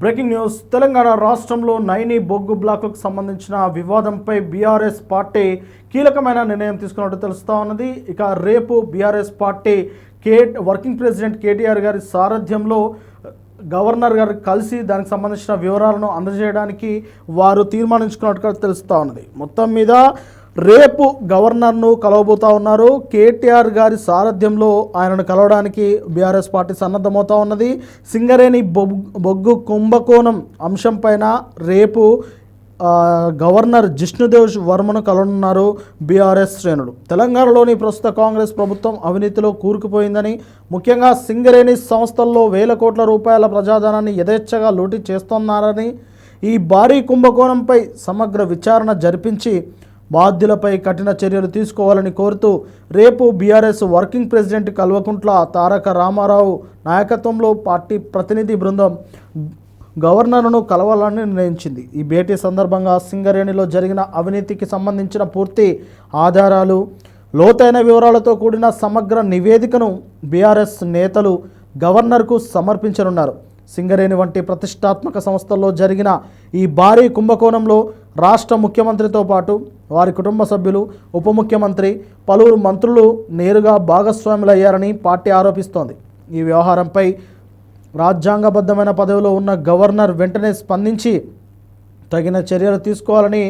Breaking news. Telangana రాష్ట్రంలో నైని బొగ్గు బ్లాకులకు సంబంధించిన వివాదంపై బీఆర్ఎస్ పార్టీ కీలకమైన నిర్ణయం తీసుకున్నట్టు తెలుస్తా ఉన్నది. ఇక రేపు బీఆర్ఎస్ పార్టీ కే వర్కింగ్ ప్రెసిడెంట్ కేటీఆర్ గారి సారథ్యంలో గవర్నర్ గారు కలిసి దానికి సంబంధించిన వివరాలను అందజేయడానికి వారు తీర్మానించుకున్నట్టుగా తెలుస్తూ ఉన్నది. మొత్తం మీద రేపు గవర్నర్ను కలవబోతా ఉన్నారు. కేటీఆర్ గారి సారథ్యంలో ఆయనను కలవడానికి బీఆర్ఎస్ పార్టీ సన్నద్ధమవుతా ఉన్నది. సింగరేణి బొగ్గు బొగ్గు కుంభకోణం అంశంపైన రేపు గవర్నర్ జిష్ణుదేవ్ వర్మను కలవనున్నారు బీఆర్ఎస్ శ్రేణులు. తెలంగాణలోని ప్రస్తుత కాంగ్రెస్ ప్రభుత్వం అవినీతిలో కూరుకుపోయిందని ముఖ్యంగా సింగరేణి సంస్థల్లో వేల కోట్ల రూపాయల ప్రజాధనాన్ని యథేచ్ఛగా లూటీ చేస్తున్నారని ఈ భారీ కుంభకోణంపై సమగ్ర విచారణ జరిపించి బాధ్యులపై కఠిన చర్యలు తీసుకోవాలని కోరుతూ రేపు BRS working president Kalvakuntla Taraka Ramarao నాయకత్వంలో పార్టీ ప్రతినిధి బృందం గవర్నర్ను కలవాలని నిర్ణయించింది. ఈ భేటీ సందర్భంగా సింగరేణిలో జరిగిన అవినీతికి సంబంధించిన పూర్తి ఆధారాలు లోతైన వివరాలతో కూడిన సమగ్ర నివేదికను బీఆర్ఎస్ నేతలు గవర్నర్కు సమర్పించనున్నారు. సింగరేణి వంటి ప్రతిష్టాత్మక సంస్థల్లో జరిగిన ఈ భారీ కుంభకోణంలో రాష్ట్ర ముఖ్యమంత్రితో పాటు వారి కుటుంబ సభ్యులు ఉప ముఖ్యమంత్రి పలువురు మంత్రులు నేరుగా భాగస్వాములయ్యారని పార్టీ ఆరోపిస్తోంది. ఈ వ్యవహారంపై రాజ్యాంగబద్ధమైన పదవిలో ఉన్న గవర్నర్ వెంటనే స్పందించి తగిన చర్యలు తీసుకోవాలని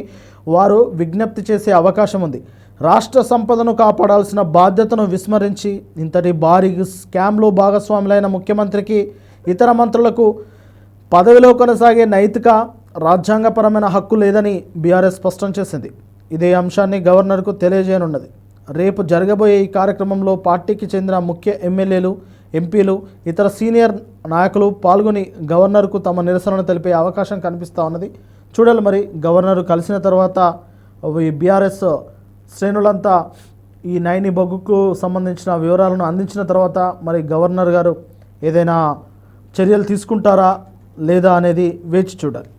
వారు విజ్ఞప్తి చేసే అవకాశం ఉంది. రాష్ట్ర సంపదను కాపాడాల్సిన బాధ్యతను విస్మరించి ఇంతటి భారీ స్కామ్లో భాగస్వాములైన ముఖ్యమంత్రికి ఇతర మంత్రులకు పదవిలో కొనసాగే నైతిక రాజ్యాంగపరమైన హక్కు లేదని బీఆర్ఎస్ స్పష్టం చేసింది. ఇదే అంశాన్ని గవర్నర్కు తెలియజేయనున్నది. రేపు జరగబోయే ఈ కార్యక్రమంలో పార్టీకి చెందిన ముఖ్య ఎమ్మెల్యేలు ఎంపీలు ఇతర సీనియర్ నాయకులు పాల్గొని గవర్నర్కు తమ నిరసనను తెలిపే అవకాశం కనిపిస్తూ ఉన్నది. చూడాలి మరి గవర్నర్ కలిసిన తర్వాత ఈ బీఆర్ఎస్ శ్రేణులంతా ఈ నైని బొగ్గుకు సంబంధించిన వివరాలను అందించిన తర్వాత మరి గవర్నర్ గారు ఏదైనా చర్యలు తీసుకుంటారా లేదా అనేది వేచి చూడాలి.